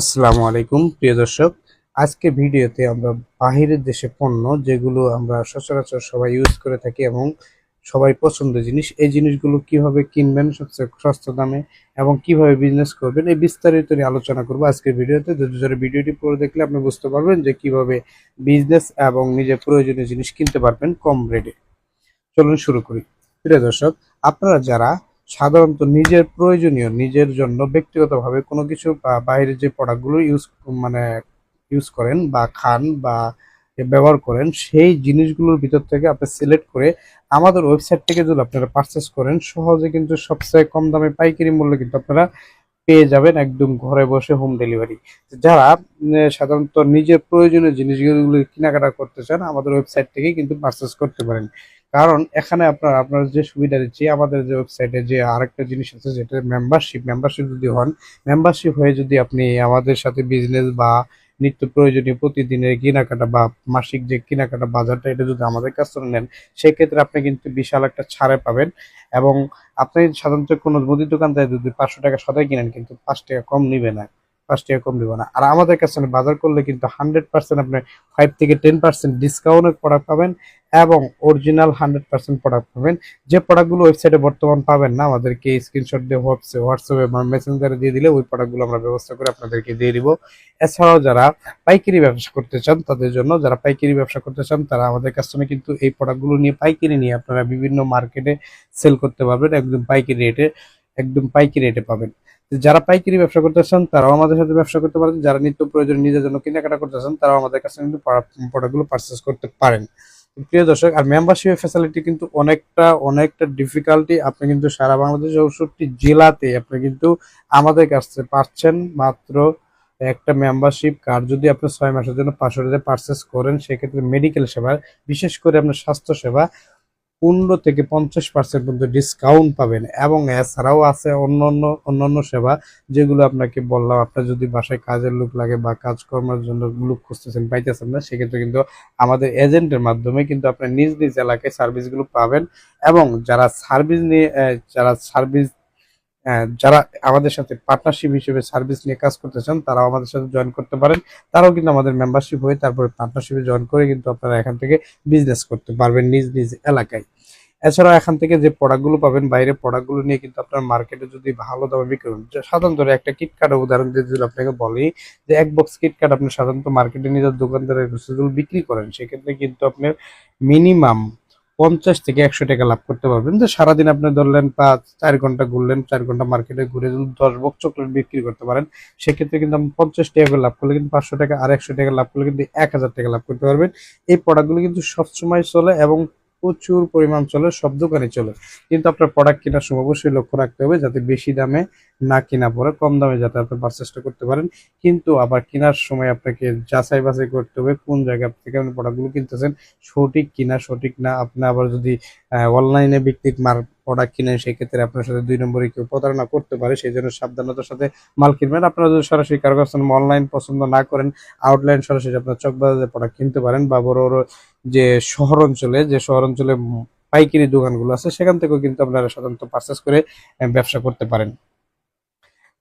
আসসালামু আলাইকুম, প্রিয় দর্শক। আজকে ভিডিওতে আমরা বাহিরের দেশে পণ্য যেগুলো আমরা সচরাচর সবাই ইউজ করে থাকি এবং সবাই পছন্দের জিনিস, এই জিনিসগুলো কীভাবে কিনবেন, সবচেয়ে সস্তা দামে এবং কীভাবে বিজনেস করবেন, এই বিস্তারিত নিয়ে আলোচনা করব আজকের ভিডিওতে। যদি ভিডিওটি পড়ে দেখলে আপনি বুঝতে পারবেন যে কীভাবে বিজনেস এবং নিজের প্রয়োজনীয় জিনিস কিনতে পারবেন কম রেটে চলুন শুরু করি। প্রিয় দর্শক, আপনারা যারা সাধারণত নিজের প্রয়োজনীয়, নিজের জন্য ব্যক্তিগতভাবে কোনো কিছু বা বাইরের যে প্রোডাক্টগুলো ইউজ মানে ইউজ করেন বা খান বা ব্যবহার করেন, সেই জিনিসগুলোর ভিতর থেকে আপনি সিলেক্ট করে আমাদের ওয়েবসাইট থেকে যদি আপনারা পারচেস করেন, সহজে কিন্তু সবচেয়ে কম দামে পাইকারি মূল্যে কিন্তু আপনারা পেয়ে যাবেন একদম ঘরে বসে হোম ডেলিভারি যারা সাধারণত নিজের প্রয়োজনীয় জিনিসগুলো কেনাকাটা করতে চান, আমাদের ওয়েবসাইট থেকে কিন্তু পারচেস করতে পারেন। কারণ এখানে আপনার আপনার যে সুবিধা দিচ্ছি, আমাদের যে ওয়েবসাইটে যে আরেকটা জিনিস আছে, যেটা মেম্বারশিপ মেম্বারশিপ যদি হন মেম্বারশিপ হয়ে যদি আপনি আমাদের সাথে বিজনেস বা নিত্য প্রয়োজনীয় প্রতিদিনের কেনাকাটা বা মাসিক যে কেনাকাটা বাজারটা, এটা যদি আমাদের কাছ থেকে নেন, সেক্ষেত্রে আপনি কিন্তু বিশাল একটা ছাড়ে পাবেন। এবং আপনি সাধারণত কোনো মুদি দোকান থেকে যদি পাঁচশো টাকা সদাই কিনেন, কিন্তু পাঁচ টাকা কম নিবে না, পাঁচ টাকা কম দিবে না। আর আমাদের কাছে বাজার করলে কিন্তু হান্ড্রেড পার্সেন্ট আপনি ফাইভ থেকে টেন পার্সেন্ট ডিসকাউন্টের প্রোডাক্ট পাবেন। এবং অরিজিনাল হান্ড্রেড পার্সেন্ট প্রোডাক্ট পাবেন। যে প্রোডাক্টগুলো ওয়েবসাইটে বর্তমান পাবেন না, আমাদেরকে স্ক্রিনশট দিয়ে হোয়াটসঅ্যাপ হোয়াটসঅ্যাপে বা মেসেঞ্জারে দিয়ে দিলে ওই প্রোডাক্টগুলো আমরা ব্যবস্থা করে আপনাদেরকে দিয়ে দিব। এছাড়াও যারা পাইকারি ব্যবসা করতে চান, তাদের জন্য যারা পাইকারি ব্যবসা করতে চান, তারা আমাদের কাছ থেকে কিন্তু এই প্রোডাক্টগুলো নিয়ে পাইকারি নিয়ে আপনারা বিভিন্ন মার্কেটে সেল করতে পারবেন, একদম পাইকারি রেটে একদম পাইকারি রেটে পাবেন। যারা পাইকারি ব্যবসা করতে চান, তারাও আমাদের সাথে ব্যবসা করতে পারেন। যারা নিত্য প্রয়োজন নিজের জন্য কেনাকাটা করতে চান, তারাও আমাদের কাছে কিন্তু প্রোডাক্টগুলো পারচেস করতে পারেন। প্রিয় দর্শক, আর মেম্বারশিপের ফ্যাসিলিটি কিন্তু অনেকটা অনেকটা ডিফিকাল্টি আপনি কিন্তু সারা বাংলাদেশ চৌষট্টি জেলাতে আপনি কিন্তু আমাদের কাছ পাচ্ছেন মাত্র একটা মেম্বারশিপ কার্ড যদি আপনি ছয় মাসের জন্য পাঁচশো টাকা পারচেস করেন, সেক্ষেত্রে মেডিকেল সেবা, বিশেষ করে আপনার স্বাস্থ্য সেবা পনেরো থেকে পঞ্চাশ পার্সেন্ট পর্যন্ত ডিসকাউন্ট পাবেন। এবং এছাড়াও আছে অন্যান্য অন্যান্য সেবা যেগুলো আপনাকে বললাম, আপনার যদি বাসায় কাজের লোক লাগে বা কাজকর্মের জন্য লোক খুঁজতেছেন, পাইতেছেন না, সেক্ষেত্রে কিন্তু আমাদের এজেন্টের মাধ্যমে কিন্তু আপনার নিজ নিজ এলাকায় সার্ভিসগুলো পাবেন। এবং যারা সার্ভিস নিয়ে যারা সার্ভিস যারা আমাদের সাথে পার্টনারশিপ হিসেবে সার্ভিস নিয়ে কাজ করতে চান, তারাও আমাদের সাথে জয়েন করতে পারেন। তারাও কিন্তু আমাদের মেম্বারশিপ হয়ে তারপরে পার্টনারশিপে জয়েন করে কিন্তু আপনারা এখান থেকে বিজনেস করতে পারবেন নিজ নিজ এলাকায়। এছাড়াও এখান থেকে যে প্রোডাক্টগুলো পাবেন, বাইরের প্রোডাক্টগুলো নিয়ে কিন্তু আপনার মার্কেটে যদি ভালো দামে বিক্রি করেন সাধারণত একটা কিটকাট উদাহরণ দিয়ে যদি আপনাকে বলি, যে এক বক্স কিটকাট আপনি সাধারণত মার্কেটে নিজের দোকানদারের বিক্রি করেন, সেক্ষেত্রে কিন্তু আপনার মিনিমাম পঞ্চাশ থেকে একশো টাকা লাভ করতে পারবেন। যে সারাদিন আপনি ধরলেন পাঁচ, চার ঘণ্টা ঘুরলেন, চার ঘণ্টা মার্কেটে ঘুরে যদি দশ বক্স চকলেট বিক্রি করতে পারেন, সেক্ষেত্রে কিন্তু আপনি পঞ্চাশ টাকা করে লাভ করলে কিন্তু পাঁচশো টাকা আর একশো টাকা লাভ করলে কিন্তু এক হাজার টাকা লাভ করতে পারবেন। এই প্রোডাক্টগুলো কিন্তু সবসময় চলে এবং প্রচুর পরিমাণ চলে, সব দোকানে চলে। কিন্তু আপনার প্রোডাক্ট কেনার সময় অবশ্যই লক্ষ্য রাখতে হবে যাতে বেশি দামে না কিনা পরে কম দামে যাতে আপনি পারচেসটা করতে পারেন। কিন্তু আবার কেনার সময় আপনাকে যাচাই বাছাই করতে হবে কোন জায়গা থেকে আপনি প্রোডাক্টগুলো কিনতেছেন, সঠিক কিনা, সঠিক না। আপনি আবার যদি অনলাইনে ভিত্তিক মার প্রোডাক্ট কিনেন, সেক্ষেত্রে আপনার সাথে দুই নম্বরে কেউ প্রতারণা করতে পারে। সেই জন্য সাবধানতার সাথে মাল কিনবেন। আপনারা যদি সরাসরি কারও কাছে অনলাইন পছন্দ না করেন, আউটলাইন সরাসরি আপনার চকবাজারে প্রোডাক্ট কিনতে পারেন বা বড় বড় যে শহর অঞ্চলে, যে শহর অঞ্চলে পাইকারি দোকানগুলো আছে, সেখান থেকেও কিন্তু আপনারা সাধারণত পারচেস করে ব্যবসা করতে পারেন।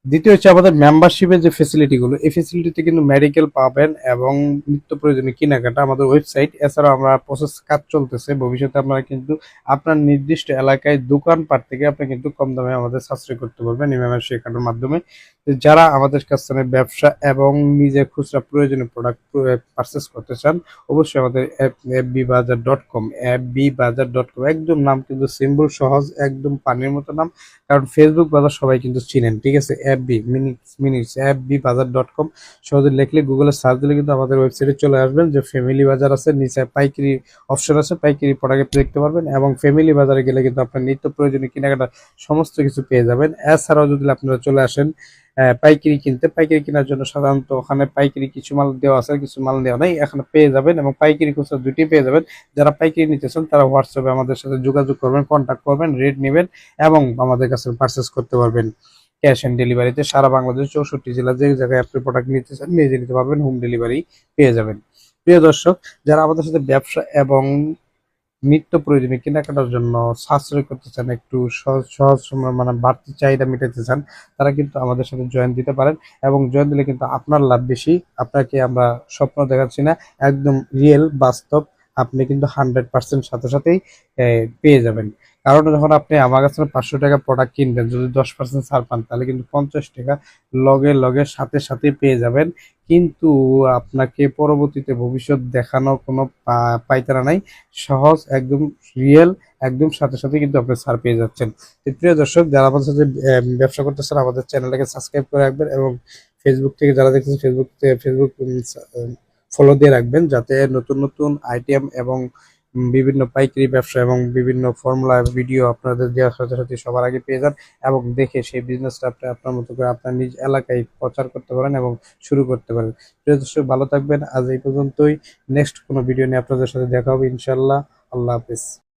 দ্বিতীয় হচ্ছে আমাদের মেম্বারশিপের যে ফেসিলিটিগুলো এই ফেসিলিটিতে কিন্তু মেডিকেল পাবেন এবং নিত্য প্রয়োজনীয় কেনাকাটা আমাদের ওয়েবসাইট এছাড়াও আমরা প্রসেস কাজ চলতেছে। ভবিষ্যতে আপনারা কিন্তু আপনার নির্দিষ্ট এলাকায় দোকানপাট থেকে আপনি কিন্তু কম দামে আমাদের সাশ্রয় করতে পারবেন এই মেম্বারশিপ কার্ডের মাধ্যমে। যারা আমাদের কাছ থেকে ব্যবসা এবং নিজের খুচরা প্রয়োজনীয় প্রোডাক্ট পারচেস করতে চান, অবশ্যই আমাদের B bazaar dot com B bazaar dot com একদম নাম কিন্তু সিম্বল সহজ, একদম পানির মতো নাম। কারণ ফেসবুক বাজার সবাই কিন্তু চিনেন, ঠিক আছে? B minutes minutes B bazaar dot com সহজে লিখলে গুগলে সার্চ দিলে কিন্তু আমাদের ওয়েবসাইটে চলে আসবেন। যে ফ্যামিলি বাজার আছে, নিচে পাইকারি অপশন আছে, পাইকারি প্রোডাক্ট দেখতে পারবেন এবং ফ্যামিলি বাজারে গেলে কিন্তু আপনার নিত্য প্রয়োজনীয় কেনাকাটা সমস্ত কিছু পেয়ে যাবেন। এছাড়াও যদি আপনারা চলে আসেন পাইকারি কিনতে, পাইকারি কেনার জন্য সাধারণত ওখানে পাইকারি কিছু মাল দেওয়া আছে, কিছু মাল দেওয়া নাই, এখানে পেয়ে যাবেন এবং পাইকারি খুচরা দুটি পেয়ে যাবেন। যারা পাইকারি নিতেছেন তারা হোয়াটসঅ্যাপে আমাদের সাথে যোগাযোগ করবেন কন্ট্যাক্ট করবেন রেট নেবেন এবং আমাদের কাছে পারচেস করতে পারবেন। ক্যাশ অন ডেলিভারিতে সারা বাংলাদেশ চৌষট্টি জেলা যে জায়গায় আপনি প্রোডাক্ট নিতে চান নিজে নিতে পারবেন হোম ডেলিভারি পেয়ে যাবেন। প্রিয় দর্শক, যারা আমাদের সাথে ব্যবসা এবং নিত্য প্রয়োজনীয় কেনাকাটার জন্য সাশ্রয় করতে চান, একটু সহজ সহজ মানে বাড়তি চাহিদা মেটাতে চান, তারা কিন্তু আমাদের সাথে জয়েন দিতে পারেন এবং জয়েন দিলে কিন্তু আপনার লাভ বেশি। আপনাকে আমরা স্বপ্ন দেখাচ্ছি না, একদম রিয়েল বাস্তব, আপনি কিন্তু হান্ড্রেড পার্সেন্ট সাথে সাথেই পেয়ে যাবেন। কারণ যখন আপনি আমার কাছে পাঁচশো টাকা প্রোডাক্ট কিনবেন, যদি দশ পার্সেন্ট ছাড় পান, তাহলে কিন্তু পঞ্চাশ টাকা লগে লগে সাথে সাথে পেয়ে যাবেন। কিন্তু আপনাকে পরবর্তীতে ভবিষ্যৎ দেখানো কোনো পাইতারা নাই। সহজ, একদম রিয়েল একদম সাথে সাথে কিন্তু আপনি ছাড় পেয়ে যাচ্ছেন। প্রিয় দর্শক, যারা আমাদের সাথে ব্যবসা করতেছেন, আমাদের চ্যানেলটাকে সাবস্ক্রাইব করে রাখবেন এবং ফেসবুক থেকে যারা দেখতেছেন ফেসবুক ফেসবুক ফলো দিয়ে রাখবেন, যাতে নতুন নতুন আইটেম এবং বিভিন্ন পাইকারি ব্যবসা এবং বিভিন্ন ফর্মুলা ভিডিও আপনাদের দেওয়ার সাথে সাথে সবার আগে পেয়ে যান এবং দেখে সেই বিজনেসটা আপনি আপনার মতো করে আপনার নিজ এলাকায় প্রচার করতে পারেন এবং শুরু করতে পারেন। প্রিয় দর্শক, ভালো থাকবেন। আজ এই পর্যন্তই। নেক্সট কোনো ভিডিও নিয়ে আপনাদের সাথে দেখা হবে ইনশাল্লাহ আল্লাহ হাফিজ।